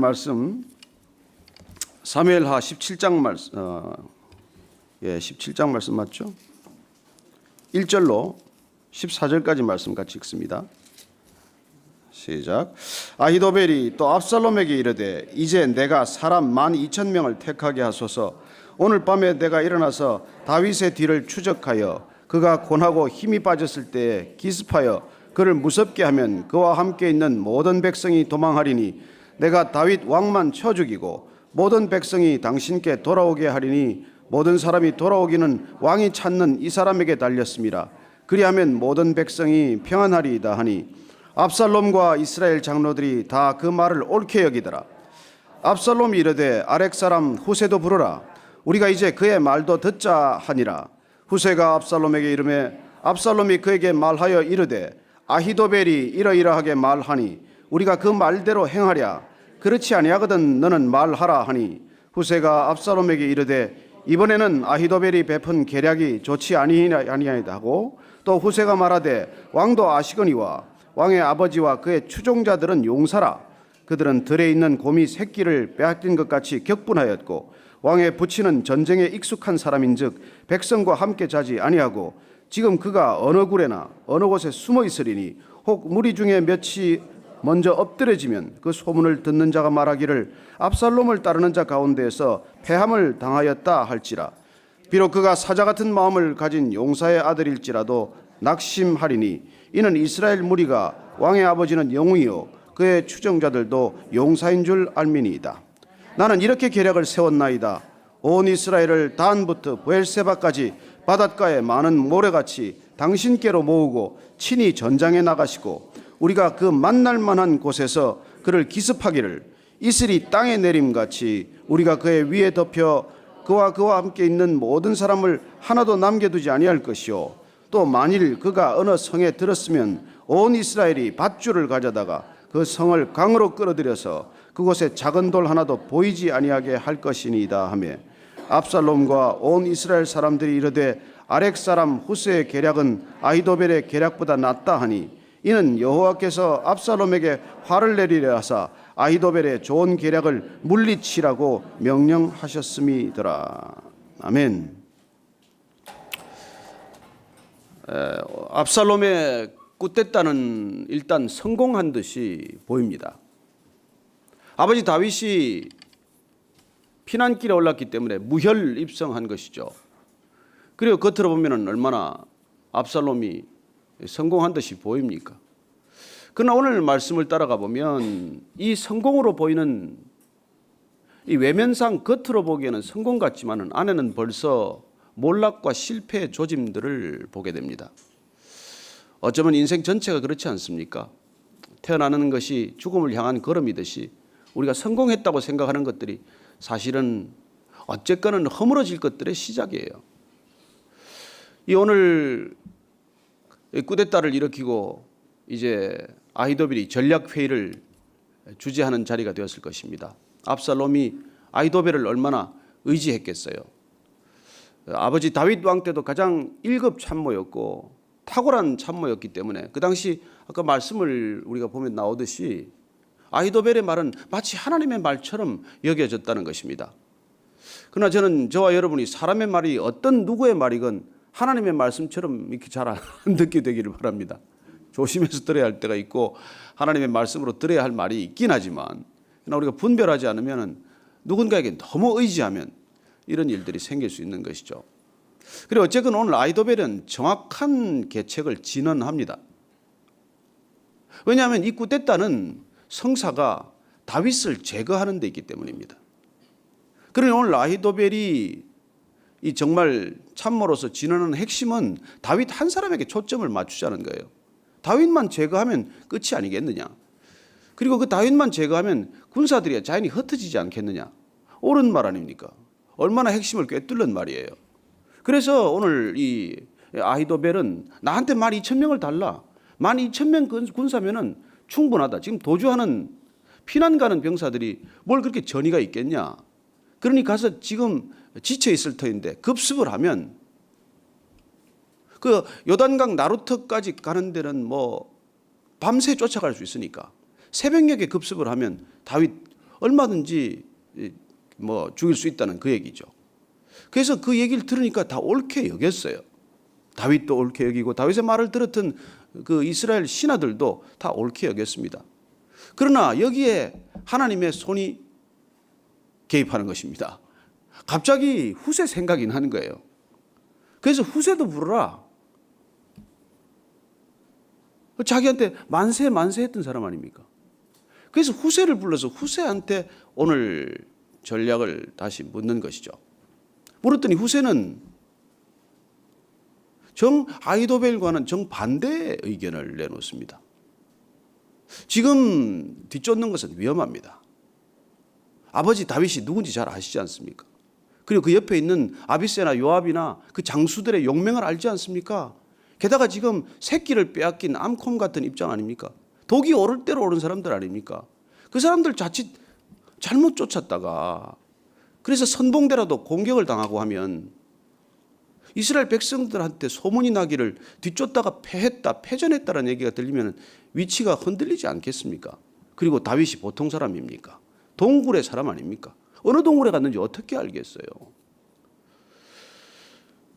말씀 사무엘하 17장 말씀 어, 예, 17장 말씀 맞죠? 1절로 14절까지 말씀 같이 읽습니다. 시작. 아히도벨이 또 압살롬에게 이르되 이제 내가 사람 만 이천 명을 택하게 하소서. 오늘 밤에 내가 일어나서 다윗의 뒤를 추적하여 그가 곤하고 힘이 빠졌을 때에 기습하여 그를 무섭게 하면 그와 함께 있는 모든 백성이 도망하리니 내가 다윗 왕만 쳐 죽이고 모든 백성이 당신께 돌아오게 하리니 모든 사람이 돌아오기는 왕이 찾는 이 사람에게 달렸습니다. 그리하면 모든 백성이 평안하리이다 하니 압살롬과 이스라엘 장로들이 다 그 말을 옳게 여기더라. 압살롬이 이르되 아렉 사람 후세도 부르라. 우리가 이제 그의 말도 듣자 하니라. 후세가 압살롬에게 이르매 압살롬이 그에게 말하여 이르되 아히도벨이 이러이러하게 말하니 우리가 그 말대로 행하랴. 그렇지 아니하거든 너는 말하라 하니 후세가 압살롬에게 이르되 이번에는 아히도벨이 베푼 계략이 좋지 아니하니이다 하고? 또 후세가 말하되 왕도 아시거니와 왕의 아버지와 그의 추종자들은 용사라. 그들은 들에 있는 곰이 새끼를 빼앗긴 것 같이 격분하였고 왕의 부치는 전쟁에 익숙한 사람인즉 백성과 함께 자지 아니하고 지금 그가 어느 굴에나 어느 곳에 숨어 있으리니 혹 무리 중에 몇이 먼저 엎드려지면 그 소문을 듣는 자가 말하기를 압살롬을 따르는 자 가운데에서 패함을 당하였다 할지라 비록 그가 사자 같은 마음을 가진 용사의 아들일지라도 낙심하리니 이는 이스라엘 무리가 왕의 아버지는 영웅이요 그의 추정자들도 용사인 줄 알미니이다. 나는 이렇게 계략을 세웠나이다. 온 이스라엘을 단부터 부엘세바까지 바닷가에 많은 모래같이 당신께로 모으고 친히 전장에 나가시고 우리가 그 만날 만한 곳에서 그를 기습하기를 이슬이 땅에 내림같이 우리가 그의 위에 덮여 그와 그와 함께 있는 모든 사람을 하나도 남겨두지 아니할 것이요. 또 만일 그가 어느 성에 들었으면 온 이스라엘이 밧줄을 가져다가 그 성을 강으로 끌어들여서 그곳에 작은 돌 하나도 보이지 아니하게 할 것이니이다 하며 압살롬과 온 이스라엘 사람들이 이르되 아렉 사람 후스의 계략은 아히도벨의 계략보다 낫다 하니 이는 여호와께서 압살롬에게 화를 내리려 하사 아히도벨의 좋은 계략을 물리치라고 명령하셨음이더라. 아멘. 에, 압살롬의 굿됐다는 일단 성공한 듯이 보입니다. 아버지 다윗이 피난길에 올랐기 때문에 무혈 입성한 것이죠. 그리고 겉으로 보면 얼마나 압살롬이 성공한 듯이 보입니까? 그러나 오늘 말씀을 따라가 보면 이 성공으로 보이는 이 외면상 겉으로 보기에는 성공 같지만은 안에는 벌써 몰락과 실패의 조짐들을 보게 됩니다. 어쩌면 인생 전체가 그렇지 않습니까? 태어나는 것이 죽음을 향한 걸음이듯이 우리가 성공했다고 생각하는 것들이 사실은 어쨌거나 허물어질 것들의 시작이에요. 이 오늘 꾸데타를 일으키고 이제 아히도빌이 전략 회의를 주재하는 자리가 되었을 것입니다. 압살롬이 아히도벨을 얼마나 의지했겠어요. 아버지 다윗 왕 때도 가장 1급 참모였고 탁월한 참모였기 때문에 그 당시 아까 말씀을 우리가 보면 나오듯이 아히도벨의 말은 마치 하나님의 말처럼 여겨졌다는 것입니다. 그러나 저는 저와 여러분이 사람의 말이 어떤 누구의 말이건 하나님의 말씀처럼 이렇게 잘 안 듣게 되기를 바랍니다. 조심해서 들어야 할 때가 있고 하나님의 말씀으로 들어야 할 말이 있긴 하지만 우리가 분별하지 않으면 누군가에게 너무 의지하면 이런 일들이 생길 수 있는 것이죠. 그리고 어쨌든 오늘 아이도벨은 정확한 계책을 진언합니다. 왜냐하면 이 구데타는 성사가 다윗을 제거하는 데 있기 때문입니다. 그러니 오늘 아히도벨이 이 정말 참모로서 진언하는 핵심은 다윗 한 사람에게 초점을 맞추자는 거예요. 다윗만 제거하면 끝이 아니겠느냐. 그리고 그 다윗만 제거하면 군사들이 자연히 흩어지지 않겠느냐. 옳은 말 아닙니까? 얼마나 핵심을 꿰뚫는 말이에요. 그래서 오늘 이 아히도벨은 나한테 만 2천 명을 달라. 만 2천 명 군사면은 충분하다. 지금 도주하는 피난 가는 병사들이 뭘 그렇게 전의가 있겠냐. 그러니 가서 지금 지쳐 있을 터인데 급습을 하면 그 요단강 나루터까지 가는 데는 뭐 밤새 쫓아갈 수 있으니까 새벽녘에 급습을 하면 다윗 얼마든지 이, 뭐 죽일 수 있다는 그 얘기죠. 그래서 그 얘기를 들으니까 다 옳게 여겼어요. 다윗도 옳게 여기고 다윗의 말을 들었던 그 이스라엘 신하들도 다 옳게 여겼습니다. 그러나 여기에 하나님의 손이 개입하는 것입니다. 갑자기 후세 생각이 나는 거예요. 그래서 후세도 부르라. 자기한테 만세 만세 했던 사람 아닙니까? 그래서 후세를 불러서 후세한테 오늘 전략을 다시 묻는 것이죠. 물었더니 후세는 정 아이도벨과는 정반대의 의견을 내놓습니다. 지금 뒤쫓는 것은 위험합니다. 아버지 다윗이 누군지 잘 아시지 않습니까? 그리고 그 옆에 있는 아비세나 요압이나 그 장수들의 용맹을 알지 않습니까? 게다가 지금 새끼를 빼앗긴 암콤 같은 입장 아닙니까? 독이 오를 대로 오른 사람들 아닙니까? 그 사람들 자칫 잘못 쫓았다가 그래서 선봉대라도 공격을 당하고 하면 이스라엘 백성들한테 소문이 나기를 뒤쫓다가 패했다, 패전했다라는 얘기가 들리면 위치가 흔들리지 않겠습니까? 그리고 다윗이 보통 사람입니까? 동굴의 사람 아닙니까? 어느 동굴에 갔는지 어떻게 알겠어요?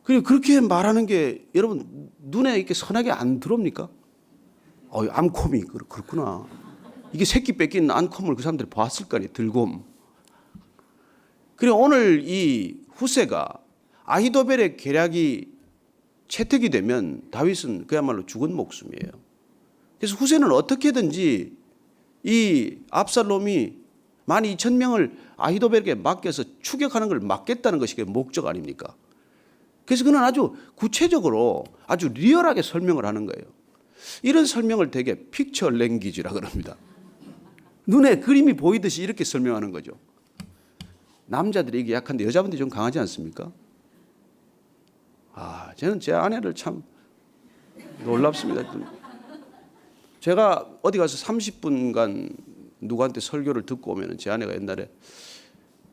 그리고 그렇게 말하는 게 여러분 눈에 이렇게 선하게 안 들어옵니까? 어, 암콤이 그렇- 그렇구나. 이게 새끼 뺏긴 암콤을 그 사람들이 봤을 거 아니에요. 들곰. 그리고 오늘 이 후세가 아히도벨의 계략이 채택이 되면 다윗은 그야말로 죽은 목숨이에요. 그래서 후세는 어떻게든지 이 압살롬이 만 2천 명을 아히도벨에게 맡겨서 추격하는 걸 막겠다는 것이 그 목적 아닙니까? 그래서 그는 아주 구체적으로 아주 리얼하게 설명을 하는 거예요. 이런 설명을 되게 픽처 랭귀지라 그럽니다. 눈에 그림이 보이듯이 이렇게 설명하는 거죠. 남자들이 이게 약한데 여자분들이 좀 강하지 않습니까? 아, 저는 제 아내를 참 놀랍습니다. 제가 어디 가서 30분간 누구한테 설교를 듣고 오면 제 아내가 옛날에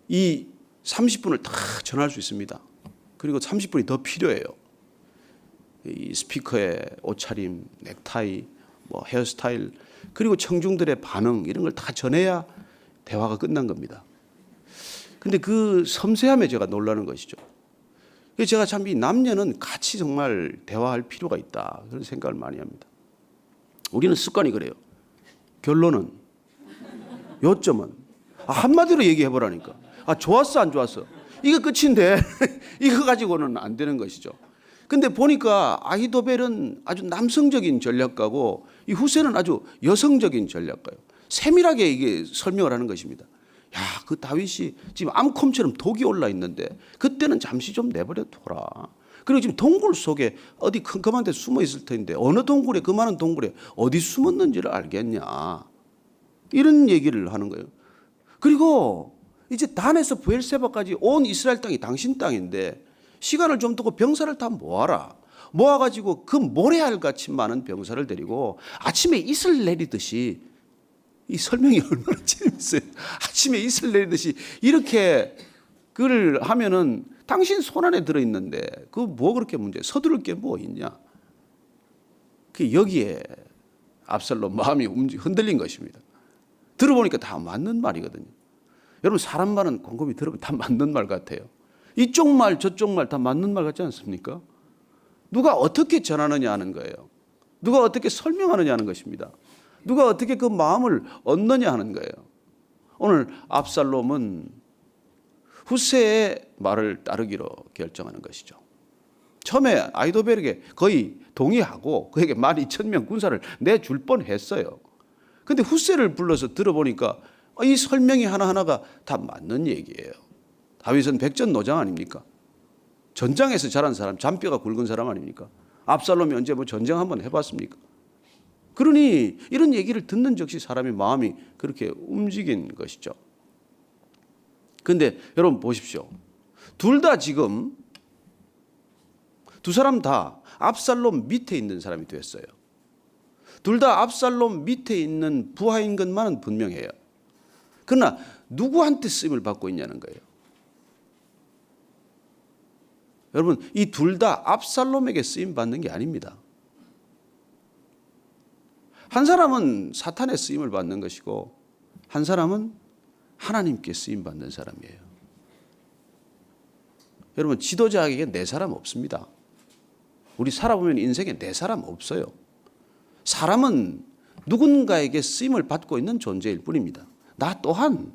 이 30분을 다 전할 수 있습니다. 그리고 30분이 더 필요해요. 이 스피커의 옷차림, 넥타이, 뭐 헤어스타일, 그리고 청중들의 반응 이런 걸 다 전해야 대화가 끝난 겁니다. 근데 그 섬세함에 제가 놀라는 것이죠. 제가 참 이 남녀는 같이 정말 대화할 필요가 있다. 그런 생각을 많이 합니다. 우리는 습관이 그래요. 결론은 요점은 아, 한마디로 얘기해 보라니까. 아 좋았어 안 좋았어. 이거 끝인데 이거 가지고는 안 되는 것이죠. 근데 보니까 아히도벨은 아주 남성적인 전략가고 이 후세는 아주 여성적인 전략가요. 세밀하게 이게 설명을 하는 것입니다. 야, 그 다윗이 지금 암콤처럼 독이 올라 있는데 그때는 잠시 좀 내버려 둬라. 그리고 지금 동굴 속에 어디 컴컴한 데 숨어 있을 텐데 어느 동굴에 그 많은 동굴에 어디 숨었는지를 알겠냐. 이런 얘기를 하는 거예요. 그리고 이제 단에서 부엘세바까지 온 이스라엘 땅이 당신 땅인데 시간을 좀 두고 병사를 다 모아라. 모아가지고 그 모래알 같이 많은 병사를 데리고 아침에 이슬 내리듯이 이 설명이 얼마나 재밌어요. 아침에 이슬 내리듯이 이렇게 그걸 하면은 당신 손 안에 들어 있는데 그 뭐 그렇게 문제? 서두를 게 뭐 있냐? 그 여기에 압살롬 마음이 흔들린 것입니다. 들어보니까 다 맞는 말이거든요. 여러분 사람 말은 곰곰이 들으면 다 맞는 말 같아요. 이쪽 말 저쪽 말 다 맞는 말 같지 않습니까? 누가 어떻게 전하느냐 하는 거예요. 누가 어떻게 설명하느냐 하는 것입니다. 누가 어떻게 그 마음을 얻느냐 하는 거예요. 오늘 압살롬은 후세의 말을 따르기로 결정하는 것이죠. 처음에 아이도벨에게 거의 동의하고 그에게 12,000명 군사를 내줄 뻔했어요. 근데 후세를 불러서 들어보니까 이 설명이 하나하나가 다 맞는 얘기예요. 다윗은 백전노장 아닙니까? 전장에서 자란 사람, 잔뼈가 굵은 사람 아닙니까? 압살롬이 언제 뭐 전쟁 한번 해봤습니까? 그러니 이런 얘기를 듣는 즉시 사람의 마음이 그렇게 움직인 것이죠. 근데 여러분 보십시오. 둘 다 지금 두 사람 다 압살롬 밑에 있는 사람이 됐어요. 둘 다 압살롬 밑에 있는 부하인 것만은 분명해요. 그러나 누구한테 쓰임을 받고 있냐는 거예요. 여러분 이 둘 다 압살롬에게 쓰임 받는 게 아닙니다. 한 사람은 사탄의 쓰임을 받는 것이고 한 사람은 하나님께 쓰임 받는 사람이에요. 여러분 지도자에게 내 사람 없습니다. 우리 살아보면 인생에 내 사람 없어요. 사람은 누군가에게 쓰임을 받고 있는 존재일 뿐입니다. 나 또한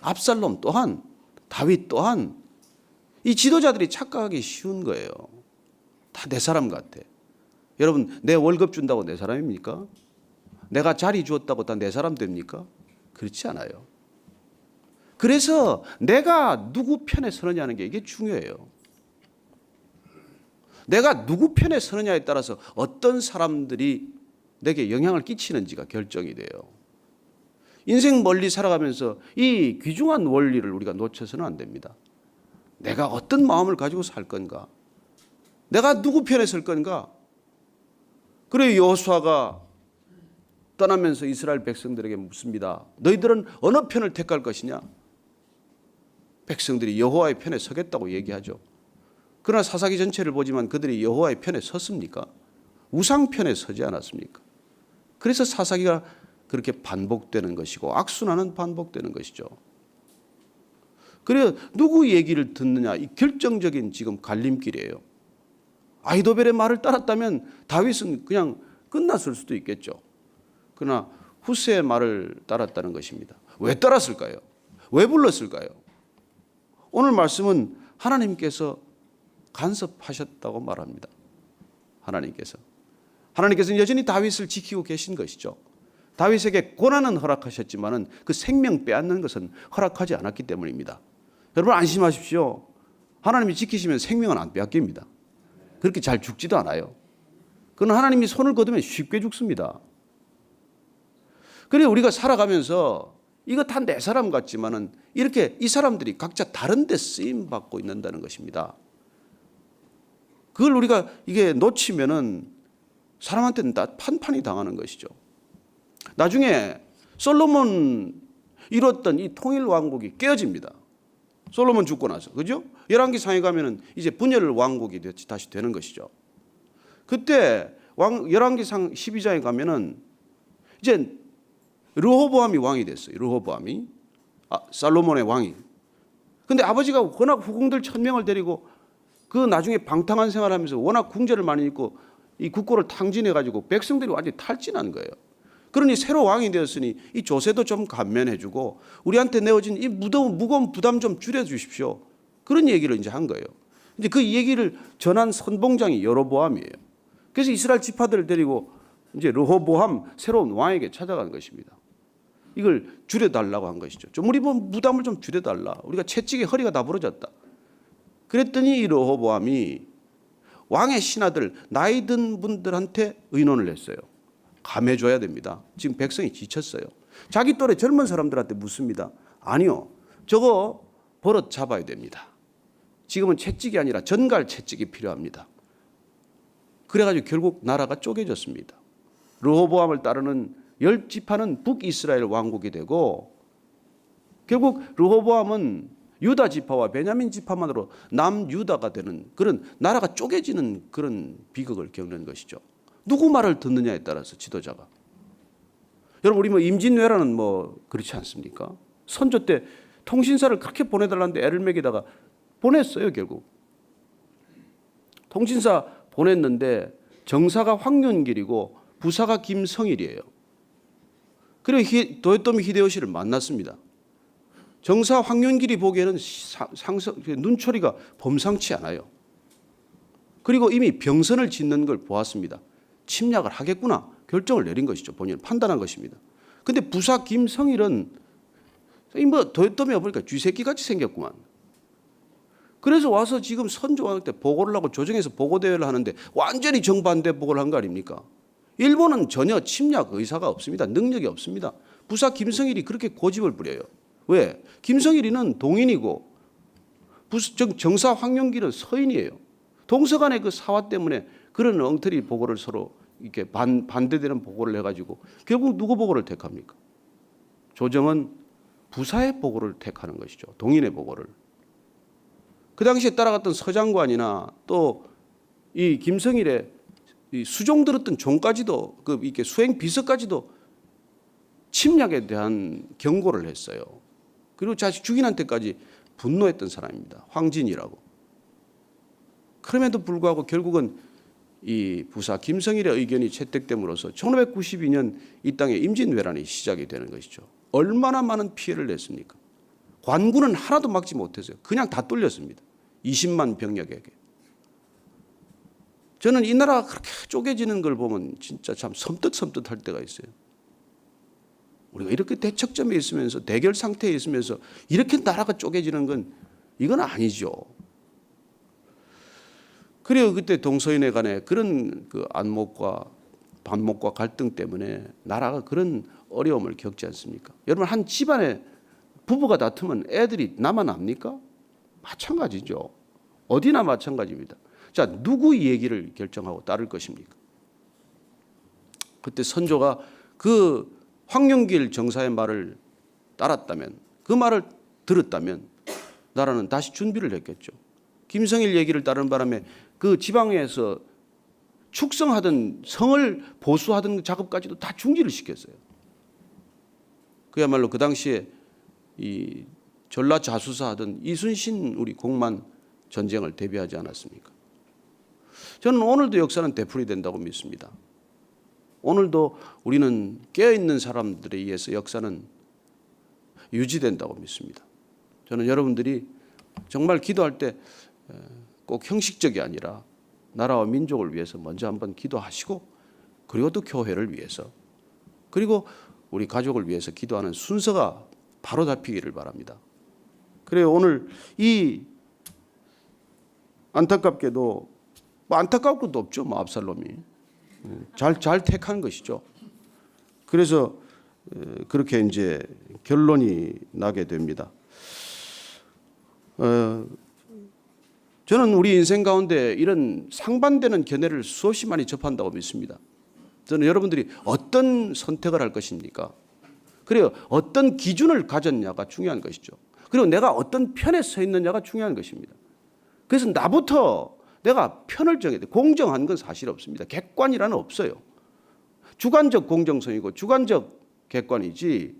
압살롬 또한 다윗 또한 이 지도자들이 착각하기 쉬운 거예요. 다 내 사람 같아. 여러분 내 월급 준다고 내 사람입니까? 내가 자리 주었다고 다 내 사람 됩니까? 그렇지 않아요. 그래서 내가 누구 편에 서느냐는 게 이게 중요해요. 내가 누구 편에 서느냐에 따라서 어떤 사람들이 내게 영향을 끼치는지가 결정이 돼요. 인생 멀리 살아가면서 이 귀중한 원리를 우리가 놓쳐서는 안 됩니다. 내가 어떤 마음을 가지고 살 건가? 내가 누구 편에 설 건가? 그래 여호수아가 떠나면서 이스라엘 백성들에게 묻습니다. 너희들은 어느 편을 택할 것이냐? 백성들이 여호와의 편에 서겠다고 얘기하죠. 그러나 사사기 전체를 보지만 그들이 여호와의 편에 섰습니까? 우상 편에 서지 않았습니까? 그래서 사사기가 그렇게 반복되는 것이고 악순환은 반복되는 것이죠. 그래 누구 얘기를 듣느냐 이 결정적인 지금 갈림길이에요. 아이도벨의 말을 따랐다면 다윗은 그냥 끝났을 수도 있겠죠. 그러나 후세의 말을 따랐다는 것입니다. 왜 따랐을까요? 왜 불렀을까요? 오늘 말씀은 하나님께서 간섭하셨다고 말합니다. 하나님께서. 하나님께서는 여전히 다윗을 지키고 계신 것이죠. 다윗에게 고난은 허락하셨지만은 그 생명 빼앗는 것은 허락하지 않았기 때문입니다. 여러분 안심하십시오. 하나님이 지키시면 생명은 안 빼앗깁니다. 그렇게 잘 죽지도 않아요. 그건 하나님이 손을 거두면 쉽게 죽습니다. 그래 우리가 살아가면서 이거 다 내 사람 같지만은 이렇게 이 사람들이 각자 다른 데 쓰임 받고 있는다는 것입니다. 그걸 우리가 이게 놓치면은 사람한테는 다 판판이 당하는 것이죠. 나중에 솔로몬 이뤘던 이 통일 왕국이 깨어집니다. 솔로몬 죽고 나서 그죠? 열왕기 상에 가면은 이제 분열 왕국이 다시 되는 것이죠. 그때 왕 열왕기상 12장에 가면은 이제 르호보암이 왕이 됐어요. 르호보암이 아, 살로몬의 왕이. 근데 아버지가 워낙 후궁들 천 명을 데리고 그 나중에 방탕한 생활하면서 워낙 궁제를 많이 입고 이 국고를 탕진해 가지고 백성들이 완전히 탈진한 거예요. 그러니 새로 왕이 되었으니 이 조세도 좀 감면해주고 우리한테 내어진 이 무거운 무거운 부담 좀 줄여주십시오. 그런 얘기를 이제 한 거예요. 이제 그 얘기를 전한 선봉장이 여로보암이에요. 그래서 이스라엘 지파들을 데리고 이제 르호보암 새로운 왕에게 찾아간 것입니다. 이걸 줄여달라고 한 것이죠. 좀 우리 뭐 부담을 좀 줄여달라. 우리가 채찍에 허리가 다 부러졌다. 그랬더니 이 르호보암이 왕의 신하들 나이 든 분들한테 의논을 했어요. 감해줘야 됩니다. 지금 백성이 지쳤어요. 자기 또래 젊은 사람들한테 묻습니다. 아니요. 저거 버릇 잡아야 됩니다. 지금은 채찍이 아니라 전갈 채찍이 필요합니다. 그래가지고 결국 나라가 쪼개졌습니다. 르호보암을 따르는 열 지파는 북이스라엘 왕국이 되고 결국 르호보암은 유다 지파와 베냐민 지파만으로 남유다가 되는 그런 나라가 쪼개지는 그런 비극을 겪는 것이죠. 누구 말을 듣느냐에 따라서 지도자가. 여러분 우리 뭐 임진왜란은 뭐 그렇지 않습니까? 선조 때 통신사를 그렇게 보내달라는데 애를 먹이다가 보냈어요 결국. 통신사 보냈는데 정사가 황윤길이고 부사가 김성일이에요. 그리고 도요토미 히데요시를 만났습니다. 정사 황윤길이 보기에는 상성, 눈초리가 범상치 않아요. 그리고 이미 병선을 짓는 걸 보았습니다. 침략을 하겠구나 결정을 내린 것이죠. 본인은 판단한 것입니다. 근데 부사 김성일은 뭐 도요토미가 보니까 쥐새끼 같이 생겼구만. 그래서 와서 지금 선조왕 때 보고를 하고 조정에서 보고 대회를 하는데 완전히 정반대 보고를 한 거 아닙니까? 일본은 전혀 침략 의사가 없습니다. 능력이 없습니다. 부사 김성일이 그렇게 고집을 부려요. 왜? 김성일이는 동인이고 정사 황룡기는 서인이에요. 동서간의 그 사화 때문에 그런 엉터리 보고를 서로 이렇게 반, 반대되는 보고를 해가지고 결국 누구 보고를 택합니까? 조정은 부사의 보고를 택하는 것이죠. 동인의 보고를. 그 당시에 따라갔던 서장관이나 또 이 김성일의 이 수종 들었던 종까지도 그 이렇게 수행 비서까지도 침략에 대한 경고를 했어요. 그리고 자식 주인한테까지 분노했던 사람입니다. 황진이라고. 그럼에도 불구하고 결국은 이 부사 김성일의 의견이 채택됨으로써 1592년 이 땅에 임진왜란이 시작이 되는 것이죠. 얼마나 많은 피해를 냈습니까? 관군은 하나도 막지 못했어요. 그냥 다 뚫렸습니다. 20만 병력에게. 저는 이 나라가 그렇게 쪼개지는 걸 보면 진짜 참 섬뜩섬뜩할 때가 있어요. 우리가 이렇게 대척점에 있으면서 대결 상태에 있으면서 이렇게 나라가 쪼개지는 건 이건 아니죠. 그리고 그때 동서인에 간에 그런 그 안목과 반목과 갈등 때문에 나라가 그런 어려움을 겪지 않습니까? 여러분 한 집안에 부부가 다투면 애들이 압니까? 마찬가지죠. 어디나 마찬가지입니다. 자, 누구 얘기를 결정하고 따를 것입니까? 그때 선조가 그 황영길 정사의 말을 따랐다면 그 말을 들었다면 나라는 다시 준비를 했겠죠. 김성일 얘기를 따르는 바람에 그 지방에서 축성하던 성을 보수하던 작업까지도 다 중지를 시켰어요. 그야말로 그 당시에 이 전라 자수사 하던 이순신 우리 공만 전쟁을 대비하지 않았습니까? 저는 오늘도 역사는 되풀이 된다고 믿습니다. 오늘도 우리는 깨어 있는 사람들에 의해서 역사는 유지된다고 믿습니다. 저는 여러분들이 정말 기도할 때 꼭 형식적이 아니라 나라와 민족을 위해서 먼저 한번 기도하시고 그리고 또 교회를 위해서 그리고 우리 가족을 위해서 기도하는 순서가 바로 잡히기를 바랍니다. 그래요 오늘 이 안타깝게도 뭐 안타까울 것도 없죠. 뭐 압살롬이 잘 잘 택한 것이죠. 그래서 어, 그렇게 이제 결론이 나게 됩니다. 어, 저는 우리 인생 가운데 이런 상반되는 견해를 수없이 많이 접한다고 믿습니다. 저는 여러분들이 어떤 선택을 할 것입니까? 그래요. 어떤 기준을 가졌냐가 중요한 것이죠. 그리고 내가 어떤 편에 서 있느냐가 중요한 것입니다. 그래서 나부터 내가 편을 정해야 돼. 공정한 건 사실 없습니다. 객관이라는 없어요. 주관적 공정성이고 주관적 객관이지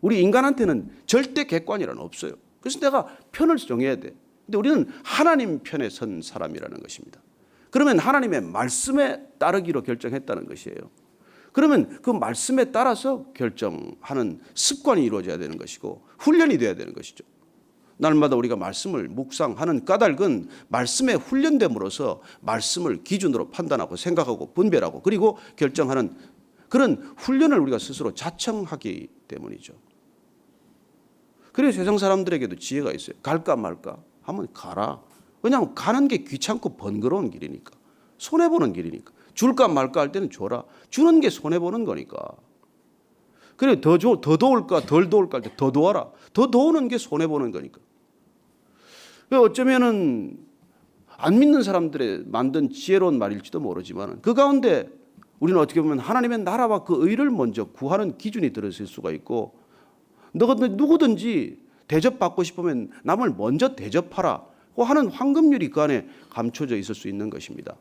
우리 인간한테는 절대 객관이라는 없어요. 그래서 내가 편을 정해야 돼. 근데 우리는 하나님 편에 선 사람이라는 것입니다. 그러면 하나님의 말씀에 따르기로 결정했다는 것이에요. 그러면 그 말씀에 따라서 결정하는 습관이 이루어져야 되는 것이고 훈련이 돼야 되는 것이죠. 날마다 우리가 말씀을 묵상하는 까닭은 말씀에 훈련됨으로써 말씀을 기준으로 판단하고 생각하고 분별하고 그리고 결정하는 그런 훈련을 우리가 스스로 자청하기 때문이죠. 그래서 세상 사람들에게도 지혜가 있어요. 갈까 말까 하면 가라. 왜냐하면 가는 게 귀찮고 번거로운 길이니까 손해 보는 길이니까 줄까 말까 할 때는 줘라. 주는 게 손해 보는 거니까. 그래 더 줘, 더 도울까 덜 도울까 할 때 더 도와라. 더 도우는 게 손해 보는 거니까. 그 어쩌면은 안 믿는 사람들의 만든 지혜로운 말일지도 모르지만 그 가운데 우리는 어떻게 보면 하나님의 나라와 그 의를 먼저 구하는 기준이 들어있을 수가 있고 누구든지 대접받고 싶으면 남을 먼저 대접하라 고 하는 황금률이 그 안에 감춰져 있을 수 있는 것입니다.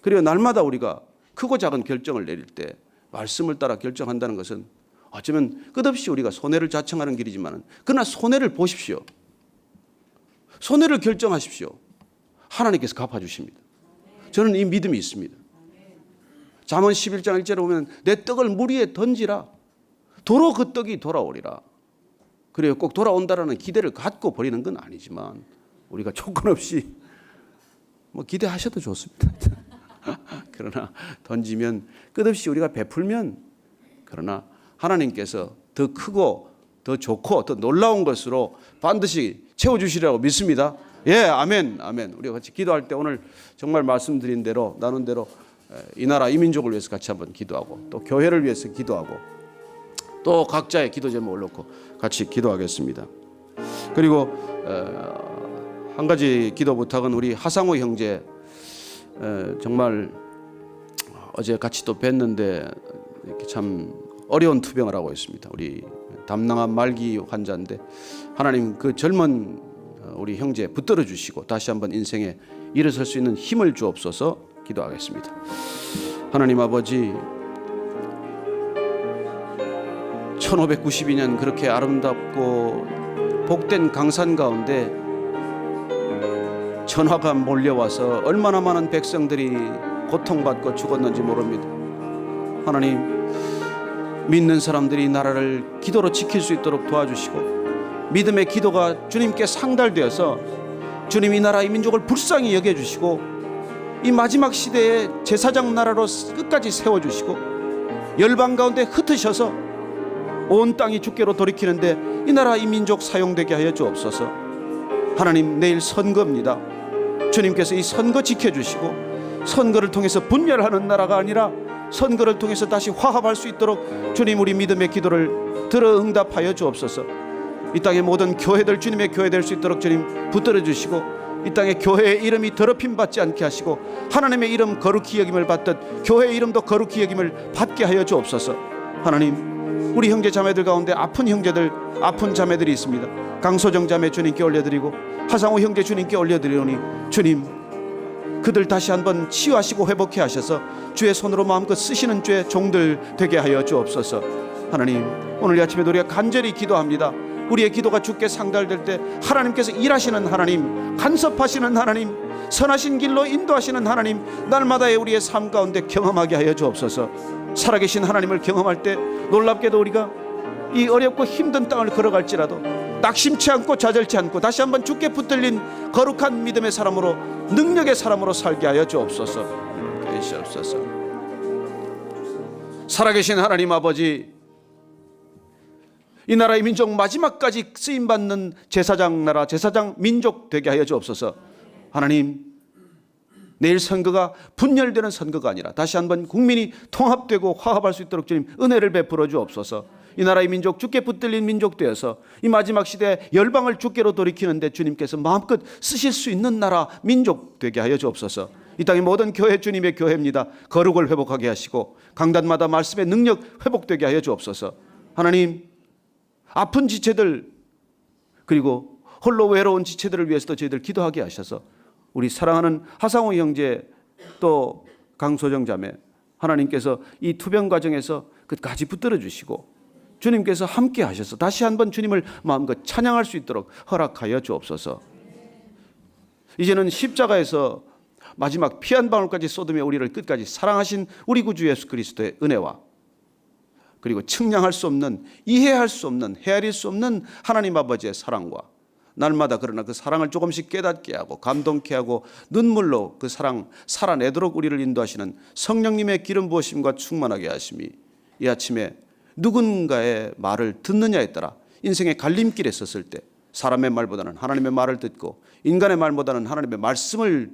그리고 날마다 우리가 크고 작은 결정을 내릴 때 말씀을 따라 결정한다는 것은 어쩌면 끝없이 우리가 손해를 자청하는 길이지만 그러나 손해를 보십시오. 손해를 결정하십시오. 하나님께서 갚아주십니다. 저는 이 믿음이 있습니다. 잠언 11장 1절에 보면 내 떡을 물 위에 던지라. 도로 그 떡이 돌아오리라. 그래요. 꼭 돌아온다라는 기대를 갖고 버리는 건 아니지만 우리가 조건 없이 뭐 기대하셔도 좋습니다. 그러나 던지면 끝없이 우리가 베풀면 그러나 하나님께서 더 크고 더 좋고 더 놀라운 것으로 반드시 채워주시리라고 믿습니다. 예, 아멘, 아멘. 우리가 같이 기도할 때 오늘 정말 말씀드린 대로 나눈 대로 이 나라 이 민족을 위해서 같이 한번 기도하고 또 교회를 위해서 기도하고 또 각자의 기도 제목을 놓고 같이 기도하겠습니다. 그리고 한 가지 기도 부탁은 우리 하상호 형제 정말 어제 같이 또 뵀는데 참 어려운 투병을 하고 있습니다. 우리 담낭암 말기 환자인데 하나님 그 젊은 어, 우리 형제 붙들어 주시고 다시 한번 인생에 일어설 수 있는 힘을 주옵소서 기도하겠습니다. 하나님 아버지 1592년 그렇게 아름답고 복된 강산 가운데 전화가 몰려와서 얼마나 많은 백성들이 고통받고 죽었는지 모릅니다. 하나님 믿는 사람들이 이 나라를 기도로 지킬 수 있도록 도와주시고 믿음의 기도가 주님께 상달되어서 주님 이 나라 이 민족을 불쌍히 여겨 주시고 이 마지막 시대에 제사장 나라로 끝까지 세워 주시고 열방 가운데 흩으셔서 온 땅이 주께로 돌이키는데 이 나라 이 민족 사용되게 하여 주옵소서. 하나님 내일 선거입니다. 주님께서 이 선거 지켜주시고 선거를 통해서 분열하는 나라가 아니라 선거를 통해서 다시 화합할 수 있도록 주님 우리 믿음의 기도를 들어 응답하여 주옵소서. 이 땅의 모든 교회들 주님의 교회 될 수 있도록 주님 붙들어 주시고 이 땅의 교회의 이름이 더럽힘 받지 않게 하시고 하나님의 이름 거룩히 여김을 받듯 교회의 이름도 거룩히 여김을 받게 하여 주옵소서. 하나님 우리 형제 자매들 가운데 아픈 형제들 아픈 자매들이 있습니다. 강소정 자매 주님께 올려드리고 하상우 형제 주님께 올려드리오니 주님 그들 다시 한번 치유하시고 회복해 하셔서 주의 손으로 마음껏 쓰시는 주의 종들 되게 하여 주옵소서. 하나님 오늘 이 아침에 우리가 간절히 기도합니다. 우리의 기도가 주께 상달될 때 하나님께서 일하시는 하나님, 간섭하시는 하나님, 선하신 길로 인도하시는 하나님, 날마다의 우리의 삶 가운데 경험하게 하여 주옵소서. 살아계신 하나님을 경험할 때 놀랍게도 우리가 이 어렵고 힘든 땅을 걸어갈지라도 낙심치 않고 좌절치 않고 다시 한번 주께 붙들린 거룩한 믿음의 사람으로 능력의 사람으로 살게 하여 주옵소서. 계시옵소서. 살아계신 하나님 아버지 이 나라의 민족 마지막까지 쓰임 받는 제사장 나라 제사장 민족 되게 하여 주옵소서. 하나님 내일 선거가 분열되는 선거가 아니라 다시 한번 국민이 통합되고 화합할 수 있도록 주님 은혜를 베풀어 주옵소서. 이 나라의 민족 주께 붙들린 민족 되어서 이 마지막 시대 열방을 주께로 돌이키는데 주님께서 마음껏 쓰실 수 있는 나라 민족 되게 하여 주옵소서. 이 땅의 모든 교회 주님의 교회입니다. 거룩을 회복하게 하시고 강단마다 말씀의 능력 회복되게 하여 주옵소서. 하나님 아픈 지체들 그리고 홀로 외로운 지체들을 위해서도 저희들 기도하게 하셔서 우리 사랑하는 하상우 형제 또 강소정 자매 하나님께서 이 투병 과정에서 끝까지 붙들어 주시고 주님께서 함께 하셔서 다시 한번 주님을 마음껏 찬양할 수 있도록 허락하여 주옵소서. 이제는 십자가에서 마지막 피 한 방울까지 쏟으며 우리를 끝까지 사랑하신 우리 구주 예수 그리스도의 은혜와 그리고 측량할 수 없는 이해할 수 없는 헤아릴 수 없는 하나님 아버지의 사랑과 날마다 그러나 그 사랑을 조금씩 깨닫게 하고 감동케 하고 눈물로 그 사랑 살아내도록 우리를 인도하시는 성령님의 기름 부으심과 충만하게 하심이 이 아침에 누군가의 말을 듣느냐에 따라 인생의 갈림길에 섰을 때 사람의 말보다는 하나님의 말을 듣고 인간의 말보다는 하나님의 말씀을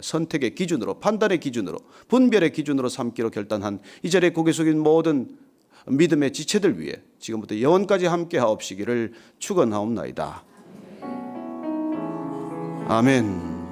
선택의 기준으로 판단의 기준으로 분별의 기준으로 삼기로 결단한 이 자리에 고개 숙인 모든 믿음의 지체들 위해 지금부터 영원까지 함께 하옵시기를 축원하옵나이다. 아멘.